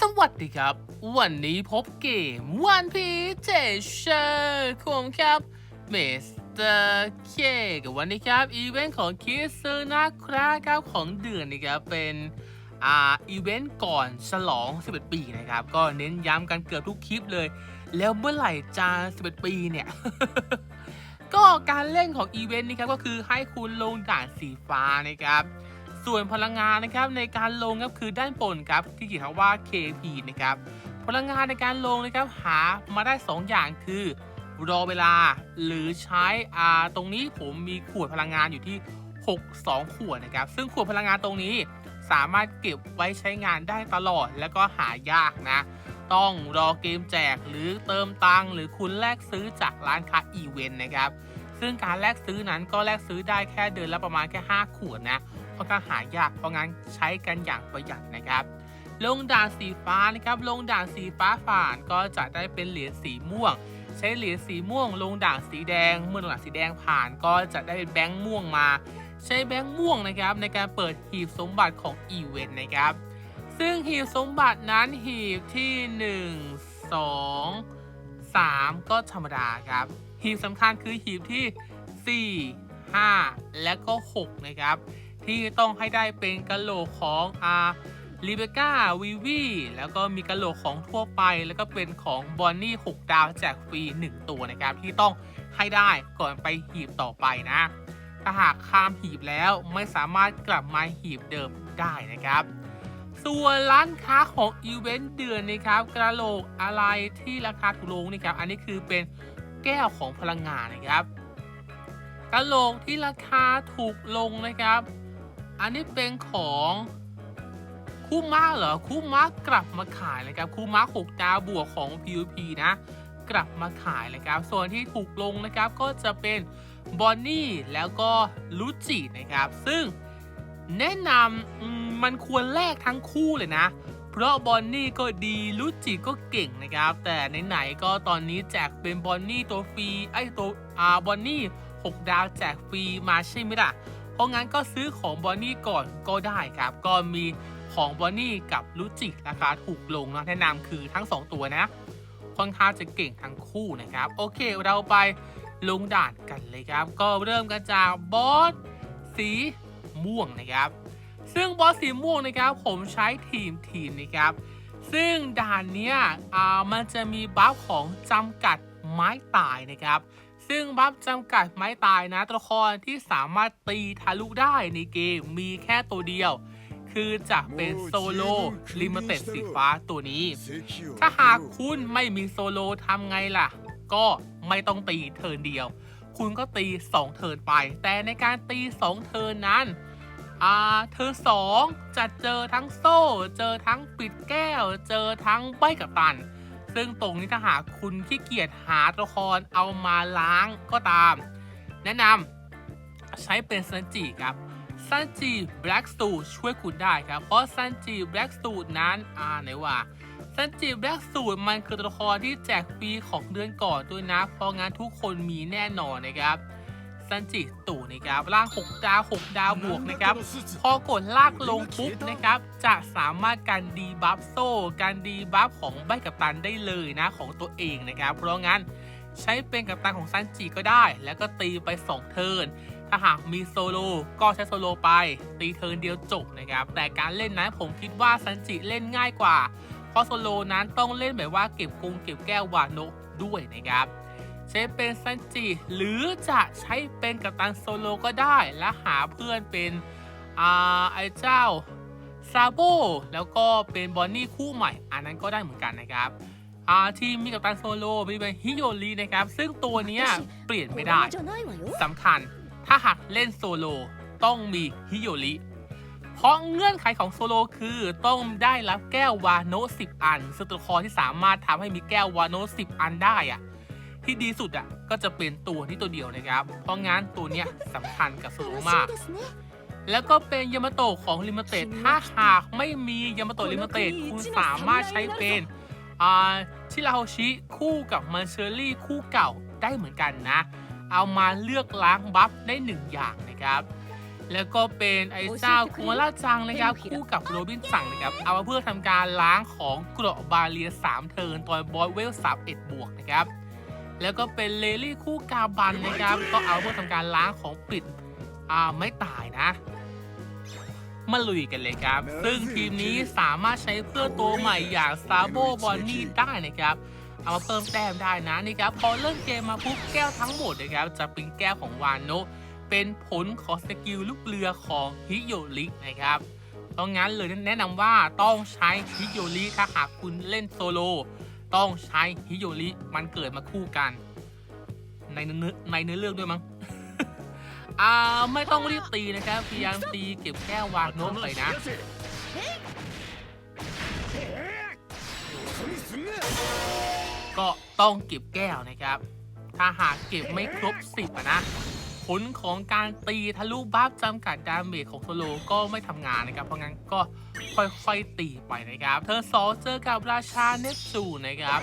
สวัสดีครับ วันนี้พบเกมวันพีเจเชอร์ผมครับเมสเตอร์เคกับวันนี้ครับ อีเวนต์ของคิสซึนะครับครับของเดือนนะครับ เป็นอ่าอีเวนต์ก่อนฉลอง 11 ปีนะครับ ก็เน้นย้ำกันเกือบทุกคลิปเลย แล้วเมื่อไหร่จะ11 ปีเนี่ย ก็การเล่นของอีเวนต์นี้ครับก็คือให้คุณลงด่านสีฟ้านะครับ ส่วนพลังงานนะครับในการลงครับคือด้านบนครับที่เขียนคำว่า KP นะครับพลังงานในการลงนะครับหามาได้ 2 อย่างคือ รอเวลาหรือใช้อ่าตรงนี้ผมมีขวดพลังงานอยู่ที่ 6 2 ขวดนะครับ ซึ่งขวดพลังงานตรงนี้สามารถเก็บไว้ใช้งานได้ตลอดแล้วก็หายากนะ ต้องรอเกมแจกหรือเติมตังหรือคุณแลกซื้อจากร้านค้าอีเวนต์นะครับ ซึ่งการแลกซื้อนั้นก็แลกซื้อได้แค่เดือนละประมาณแค่ 5 ขวดนะ ค่อนข้างหายาก เพราะงั้นใช้กันอย่างประหยัดนะครับ ลงด่านสีฟ้านะครับลงด่านสีฟ้าผ่านก็จะได้เป็นเหรียญสีม่วง ใช้เหรียญสีม่วง ลงด่านสีแดง เมื่อลงด่านสีแดงผ่านก็จะได้เป็นแบงค์ม่วงมา ใช้แบงค์ม่วงนะครับในการเปิดหีบสมบัติของอีเวนต์นะครับ ซึ่งหีบสมบัตินั้นหีบที่ 1 2 3 ก็ธรรมดาครับ หีบสำคัญคือหีบที่ 4 5 และก็ 6 นะครับ ที่ต้องให้ได้เป็นกะโหลกของอาลิเบก้าวิวีแล้วก็มีกะโหลกของทั่วไป แล้วก็เป็นของบอนนี่ 6 ดาวแจกฟรี 1 ตัวนะครับ ที่ต้องให้ได้ก่อนไปหีบต่อไปนะ ถ้าหากข้ามหีบแล้วไม่สามารถกลับมาหีบเดิมได้นะครับ ส่วนร้านค้าของอีเวนต์เดือนนะครับกระโหลกอะไรที่ราคาถูกลงนะครับ อันนี้คือเป็นแก้วของพลังงานนะครับกระโหลกที่ราคาถูกลงนะครับ อันนี้เป็นของคู่ม้าเหรอคู่ม้ากลับมาขายนะครับคู่ม้า6ดาวบวกของ PVP นะกลับมาขายนะครับ ส่วนที่ถูกลงนะครับก็จะเป็นบอนนี่แล้วก็ลูจินะครับ ซึ่งแนะนำมมันควรแลกทั้งคู่เลยนะ เพราะบอนนี่ก็ดีลูจิก็เก่งนะครับ แต่ไหนๆก็ตอนนี้แจกเป็นบอนนี่ตัวฟรีไอ้ตัวอ่าบอนนี่6ดาวแจกฟรีมาใช่ไหมล่ะ เพราะงั้นก็ซื้อของบอนนี่ก่อนก็ได้ครับ ก็มีของบอนนี่กับลูจิราคาถูกลงนะแนะนำคือทั้ง 2 ตัวนะ ค่อนข้างจะเก่งทั้งคู่นะครับ โอเคเราไปลงด่านกันเลยครับ ก็เริ่มกันจากบอสสีม่วงนะครับ ซึ่งบอสสีม่วงนะครับ ผมใช้ทีมทีมนะครับ ซึ่งด่านเนี้ยอ่ามันจะมีบัฟของจำกัดไม้ตายนะครับ ซึ่งบัฟจำกัดไม้ตายนะตัวละครที่สามารถตีทะลุได้ในเกมมีแค่ตัวเดียว คือจะเป็นโซโล่ลิมิเต็ดสีฟ้าตัวนี้ ถ้าหากคุณไม่มีโซโลทำไงล่ะ ก็ไม่ต้องตีเทิร์นเดียว คุณก็ตี 2 เทิร์นไป แต่ในการตี 2 เทิร์นนั้นอ่าเทิร์นสองจะเจอทั้งโซ่ เจอทั้งปิดแก้ว เจอทั้งใบกับตัน ซึ่งตรงนี้ถ้าหากคุณขี้เกียจหาตัวละครเอามาล้างก็ตาม แนะนำใช้เป็นซันจิครับซันจิแบล็กสูตช่วยคุณได้ครับ เพราะซันจิแบล็กสูตนั้นอ่าไหนว่าซันจิแบล็กสูตรมันคือตัวละครที่แจกฟรีของเดือนก่อนด้วยนะ เพราะงั้นทุกคนมีแน่นอนนะครับ ซันจิตู่นะครับล่าง 6 ดาว 6 ดาวบวกนะครับ พอกดลากลงปุ๊บนะครับ จะสามารถการดีบัฟโซ่ การดีบัฟของใบกัปตันได้เลยนะของตัวเองนะครับ เพราะงั้นใช้เป็นกัปตันของซันจิก็ได้ แล้วก็ตีไป 2 เทิร์นถ้าหากมีโซโล่ก็ใช้โซโล่ไป ตีเทิร์นเดียวจบนะครับ แต่การเล่นนั้นผมคิดว่าซันจิเล่นง่ายกว่า เพราะโซโลนั้นต้องเล่นแบบว่าเก็บกรุงเก็บแก้ววาโนะด้วยนะครับ เชฟเป็นซันจิหรือจะใช้เป็นกัปตันโซโลก็ได้ และหาเพื่อนเป็นอ่าไอเจ้าซาโบแล้วก็เป็นบอนนี่คู่ใหม่ อันนั้นก็ได้เหมือนกันนะครับอาทีมมีกัปตันโซโลมีเป็นฮิโยรีนะครับ ซึ่งตัวนี้เปลี่ยนไม่ได้สำคัญถ้าหากเล่นโซโลต้องมีฮิโยริเพราะเงื่อนไขของโซโลคือต้องได้รับแก้ววาโนะ10 อันซึ่งตัวละครที่สามารถทำให้มีแก้ววาโนะ10 อันได้อะ ที่ดีสุดอะก็จะเป็นตัวที่ตัวเดียวนะครับ เพราะงั้นตัวเนี้ยสำคัญกับสโลมาก แล้วก็เป็นยามาโตะของลิมเต็ถ้าหากไม่มียามาโตะลิมเต็คุณสามารถใช้เป็นชิราโฮชิคู่กับมันเชอรี่คู่เก่าได้เหมือนกันนะ เอามาเลือกล้างบัฟได้หนึ่งอย่างนะครับ แล้วก็เป็นไอ้เจ้าคุมาราจังนะครับคู่กับโรบินสังนะครับ เอามาเพื่อทำการล้างของเกราะบาเลีย3เทิร์นตอนบอยเวลสามเอ็ดบวกนะครับ แล้วก็เป็นเลลี่คู่กาบันนะครับ ก็เอาเพื่อทำการล้างของปิดอ่าไม่ตายนะ มาลุยกันเลยครับ ซึ่งทีมนี้สามารถใช้เพื่อนตัวใหม่อย่างซาโบบอนนี่ได้นะครับ เอามาเพิ่มแต้มได้นะนี่ครับ พอเริ่มเกมมาปุ๊บแก้วทั้งหมดนะครับ จะเป็นแก้วของวานโนะเป็นผลของสกิลลูกเรือของฮิโยรินะครับเพราะงั้นเลยแนะนำว่าต้องใช้ฮิโยริถ้าหากคุณเล่นโซโล ต้องใช้ฮิโยริมันเกิดมาคู่กัน ในเนื้อในเนื้อเรื่องด้วยมั้งอ่าไม่ต้องรีบตีนะครับพยายามตีเก็บแก้ววานโนะไปนะก็ต้องเก็บแก้วนะครับ ถ้าหากเก็บไม่ครบ10อะนะ ผลของการตีทะลุบัฟจำกัดดาเมจของโซโลก็ไม่ทำงานนะครับ เพราะงั้นก็ค่อยๆตีไปนะครับเธอสองเจอกับราชาเนปจูนะครับ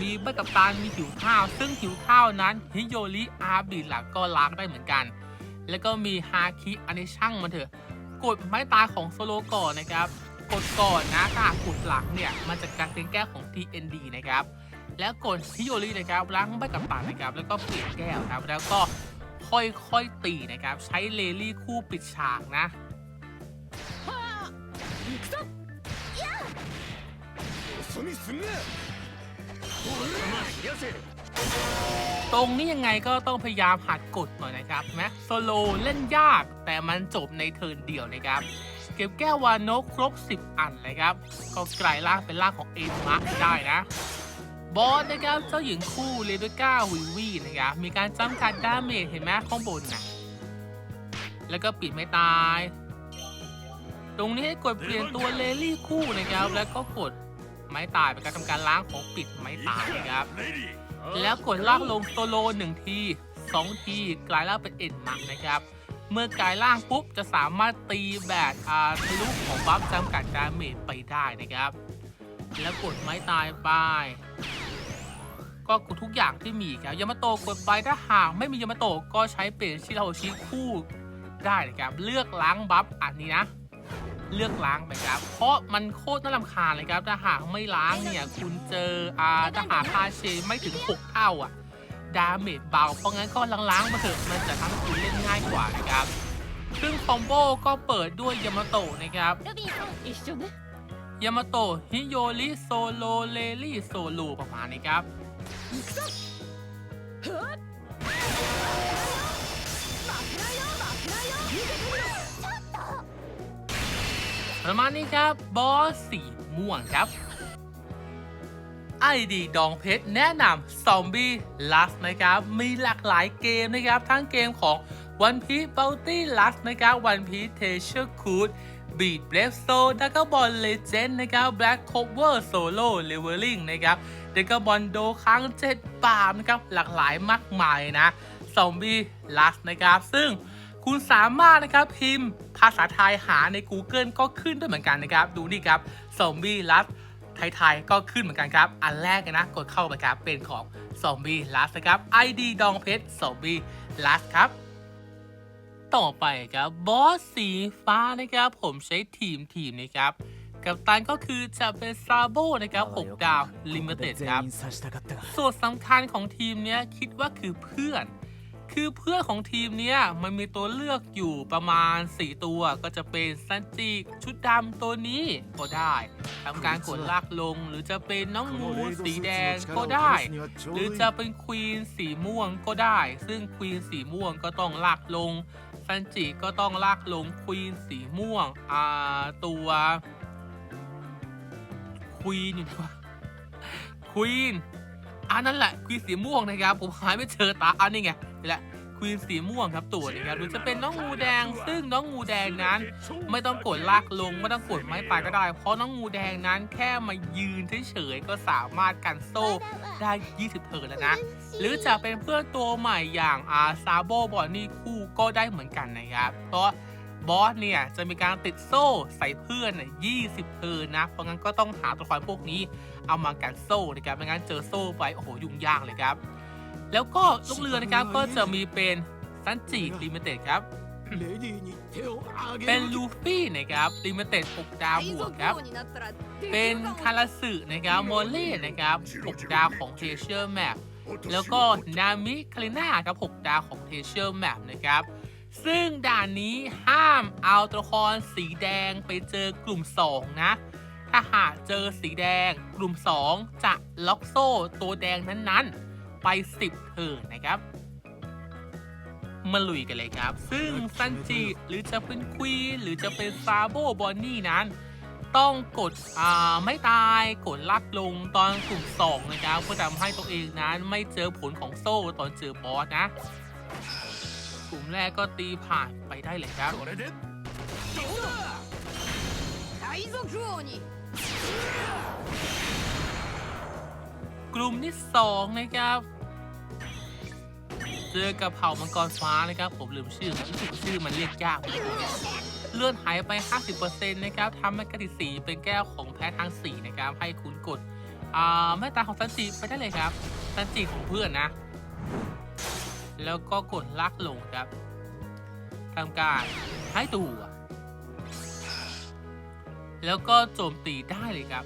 มีใบกับตานมีหิวข้าว ซึ่งหิวข้าวนั้นฮิโยริอาบิหลักก็ล้างได้เหมือนกัน แล้วก็มีฮาคิอันนี้ช่างมันเถอะ กดไม้ตายของโซโลก่อนนะครับกดก่อนนะถ้าหากดหลังเนี่ยมันจะกายเป็นแก้วของ TND นะครับแล้วกดฮิโยรินะครับล้างใบกับตันนะครับแล้วก็เปลี่ยนแก้วครับแล้วก็ ค่อยๆตีนะครับ ใช้เลลี่คู่ปิดฉากนะตรงนี้ยังไงก็ต้องพยายามหัดกดหน่อยนะครับแม้โซโลเล่นยากแต่มันจบในเทิร์นเดียวนะครับ เก็บแก้ววานโนครบ 10 อันเลยครับ ก็กลายร่างเป็นร่างของเอ็นมาร์ได้นะ บอสนะครับเจ้าหญิงคู่เลเบก้าวิวีนะครับมีการจำกัดดาเมจเห็นไหมข้างบนนะแล้วก็ปิดไม่ตาย ตรงนี้ให้กดเปลี่ยนตัวเลลี่คู่นะครับ แล้วก็กดไม้ตายเป็นการทำการล้างของปิดไม้ตายนะครับ แล้วกดลากลงโซโลหนึ่งทีสองทีกลายร่างเป็นเอ็นมักนะครับ เมื่อกลายร่างปุ๊บจะสามารถตีแบบอาทะลุของบัฟจำกัดดาเมจไปได้นะครับ แล้วกดไม้ตายไป ก็ทุกอย่างที่มีครับยามาโตะกดไปถ้าหากไม่มียามาโตะก็ใช้เปลี่ยนชิราโฮชิคู่ได้นะครับ เลือกล้างบัฟอันนี้นะ เลือกล้างไปครับ เพราะมันโคตรน่ารำคาญเลยครับ ถ้าหากไม่ล้างเนี่ย คุณเจออาถ้าหากคาเชไม่ถึง 6 เท่าอะ ดาเมจเบา เพราะงั้นก็ล้างๆมาเถอะ มันจะทำให้คุณเล่นง่ายกว่านะครับซึ่งคอมโบก็เปิดด้วยยามาโตะนะครับยามาโตะฮิโยริโซโลเลรี่โซลูประมาณนี้ครับ ประมาณนี้ครับ บอสสีม่วงครับ ไอดีดองเพชรแนะนำซอมบี้ลัสนะครับ มีหลากหลายเกมนะครับ ทั้งเกมของวันพีเบลตี้ลัสนะครับวันพีเทเชอร์คูดบีดเบลฟโซดัวก็บอลเลเจนด์นะครับแบล็กโคเวอร์โซโล่เลเวลลิงนะครับ เดักกบอลโดครั้งเจ็ดปามนะครับหลากหลายมากมายนะซอมบี้ลัสนะครับ ซึ่งคุณสามารถนะครับพิมพ์ภาษาไทยหาใน Google ก็ขึ้นด้วยเหมือนกันนะครับ ดูนี่ครับซอมบี้ลัสไทยๆก็ขึ้นเหมือนกันครับ อันแรกนะกดเข้าไปครับเป็นของซอมบี้ลัสนะครับ ID ดองเพชรซอมบี้ลัสครับ ต่อไปครับบอสสีฟ้านะครับ ผมใช้ทีมทีมนะครับ กับตันก็คือจะเป็นซาโบนะครับ6ดาวลิมิเต็ดครับส่วนสำคัญของทีมนี้คิดว่าคือเพื่อน คือเพื่อนของทีมนี้มันมีตัวเลือกอยู่ประมาณ 4 ตัวก็จะเป็นซันจิชุดดำตัวนี้ก็ได้ทำการขดลากลง หรือจะเป็นน้องงูสีแดงก็ได้ หรือจะเป็นควีนสีม่วงก็ได้ ซึ่งควีนสีม่วงก็ต้องลากลงซันจิก็ต้องลากลงควีนสีม่วงอ่าตัว ควีนอยู่ไหนวะควีนอันนั้นแหละควีนสีม่วงนะครับ ผมหายไม่เจอตาอันนี้ไงนี่แหละควีนสีม่วงครับตัวนะครับหรือจะเป็นน้องงูแดง ซึ่งน้องงูแดงนั้น ไม่ต้องกดลากลงไม่ต้องกดไม้ตายก็ได้ เพราะน้องงูแดงนั้นแค่มายืนเฉยๆก็สามารถกันโซ่ได้ 20เทิร์นแล้วนะ หรือจะเป็นเพื่อนตัวใหม่อย่างอาซาโบบอนนี่คู่ก็ได้เหมือนกันนะครับ เพราะ บอสเนี่ยจะมีการติดโซ่ใส่เพื่อน 20 เทินนะ เพราะงั้นก็ต้องหาตัวคอยพวกนี้เอามากันโซ่นะครับไม่งั้นเจอโซ่ไปโอ้โหยุ่งยากเลยครับ แล้วก็ลูกเรือนะครับก็จะมีเป็นซันจิลิมิเต็ดครับ เป็นลูฟี่นะครับลิมิเต็ด6ดาวหัวครับ เป็นคาราสึนะครับโมเล่นะครับ6ดาวของเทเชอร์แมปแล้วก็นามิคาริน่าครับ6ดาวของเทเชอร์แมปนะครับ ซึ่งด่านนี้ห้ามเอาตัวละครสีแดงไปเจอกลุ่ม 2 นะ ถ้าหากเจอสีแดงกลุ่ม 2 จะล็อกโซ่ตัวแดงนั้นๆ ไป 10 เทิร์นนะครับ มาลุยกันเลยครับ ซึ่งซันจิหรือจะเป็นควีนหรือจะเป็นซาโบบอนนี่นั้น ต้องกดอ่าไม่ตายกดลักลงตอนกลุ่ม 2 นะครับเพื่อทำให้ตัวเองนั้นไม่เจอผลของโซ่ตอนเจอบอสนะ ลุ่มแรกก็ตีผ่านไปได้เลยครับกลุ่มที่สองนะครับเจอกับเผ่ามังกรฟ้านะครับ ผมลืมชื่อรู้สึกชื่อมันเรียกยากเลื่อนหายไป 50%นะครับทำให้กระดิสีเป็นแก้วของแพ้ทางสีนะครับ ให้คุณกดแม่ตาของสันจิไปได้เลยครับสันจิของเพื่อนนะ แล้วก็กดลากลงครับทำการให้ตัว แล้วก็โจมตีได้เลยครับ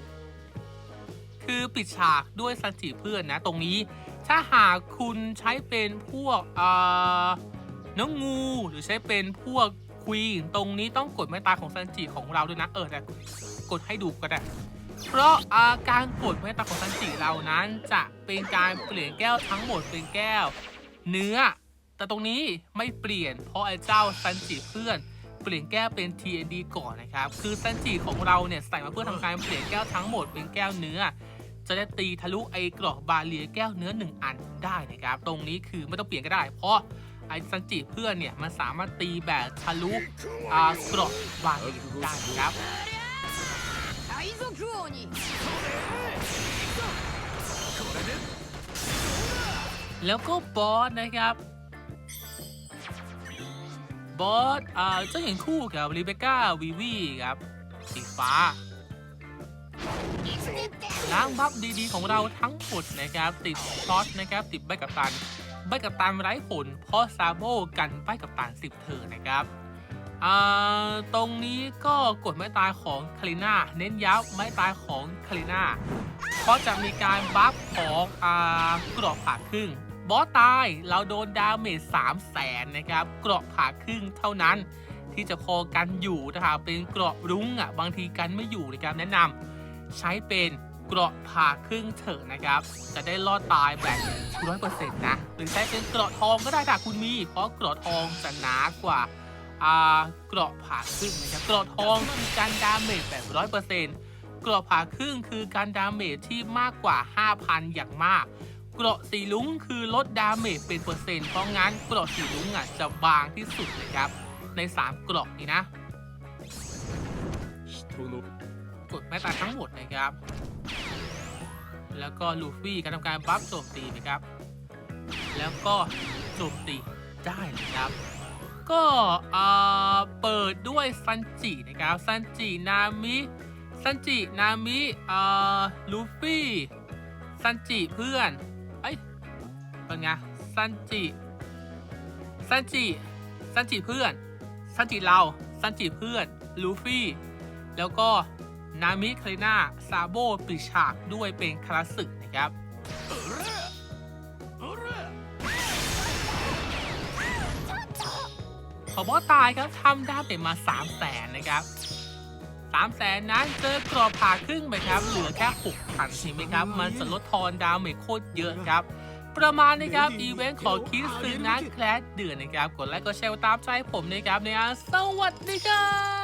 คือปิดฉากด้วยซันจิเพื่อนนะ ตรงนี้ถ้าหากคุณใช้เป็นพวกเอ่อน้องงูหรือใช้เป็นพวกควีนตรงนี้ต้องกดไม้ตาของซันจิของเราด้วยนะเออแต่กดให้ดูก็ได้เพราะอาการกดไม้ตาของซันจิเรานั้นจะเป็นการเปลี่ยนแก้วทั้งหมดเป็นแก้ว เนื้อ แต่ตรงนี้ไม่เปลี่ยน เพราะไอ้เจ้าซันจิเพื่อน เปลี่ยนแก้วเป็น TND ก่อนนะครับ คือซันจิของเราเนี่ยใส่มาเพื่อทำการเปลี่ยนแก้วทั้งหมดเป็นแก้วเนื้อ จะได้ตีทะลุไอ้กรอบบาเลียแก้วเนื้อหนึ่งอันได้นะครับ ตรงนี้คือไม่ต้องเปลี่ยนก็ได้ เพราะไอ้ซันจิเพื่อนเนี่ยมันสามารถตีแบบทะลุอ่ากรอบบาเลียได้นะครับ 海賊王に แล้วก็บอสนะครับ บอสอ่าเจ้าหญิงคู่กับริเบคก้าวีวีครับ สีฟ้า ล้างบัฟดีๆของเราทั้งหมดนะครับ ติดช็อตนะครับ ติดใบกับตัน ใบกับตันไร้ผล เพราะซาโบกันใบกับตัน10เธอนะครับตรงนี้ก็กดไม้ตายของคาริน่าเน้นย้ำไม้ตายของคาริน่าเพราะจะมีการบัฟของอกรอบผ่าครึ่ง บอสตายเราโดนดาเมจ3แสนนะครับ เกราะผ่าครึ่งเท่านั้น ที่จะพอกันอยู่ถ้าหากเป็นเกราะรุ้งอะบางทีกันไม่อยู่นะครับแนะนำใช้เป็นเกราะผ่าครึ่งเถอะนะครับ จะได้รอดตายแบบร้อยเปอร์เซ็นต์นะ หรือใช้เป็นเกราะทองก็ได้ถ้าคุณมี เพราะเกราะทองจะหนากว่าอ่าเกราะผ่าครึ่งนะครับเกราะทองคือการดาเมจแบบร้อยเปอร์เซ็นต์เกราะผ่าครึ่งคือการดาเมจที่มากกว่า 5,000 อย่างมาก กราะสีลุ้งคือลดดาเมจเป็นเปอร์เซ็นต์เพราะงั้นเกราะสีลุ้งอะจะบางที่สุดนะครับ ใน3เกราะนี้นะ人のกดแม้แต่ทั้งหมดนะครับ แล้วก็ลูฟี่การทำการบัฟโจมตีนะครับ แล้วก็โจมตีได้นะครับ ก็เอ่อเปิดด้วยซันจินะครับซันจินามิซันจินามิเอ่อลูฟี่ซันจิเพื่อน เป็นไงซันจิซันจิซันจิเพื่อนซันจิเราซันจิเพื่อนลูฟี่ แล้วก็นามิเคาริน่าซาโบปิดฉากด้วยเป็นคลาสสิกนะครับおらพอบอตายครับทำดาเมจมา3 0 0แสนนะครับ3 0 0แสนนั้นเจอกรอบผ่าครึ่งไปครับ เหลือแค่6พันใช่ไหมครับ มันจะลดทอนดาเมจโคตรเยอะครับ ประมาณนะครับอีเวนต์ของคิสซึนะแคลสเดือนนะครับกดไลค์กดแชร์ตามใจผมนะครับในอาสวัสดีครับ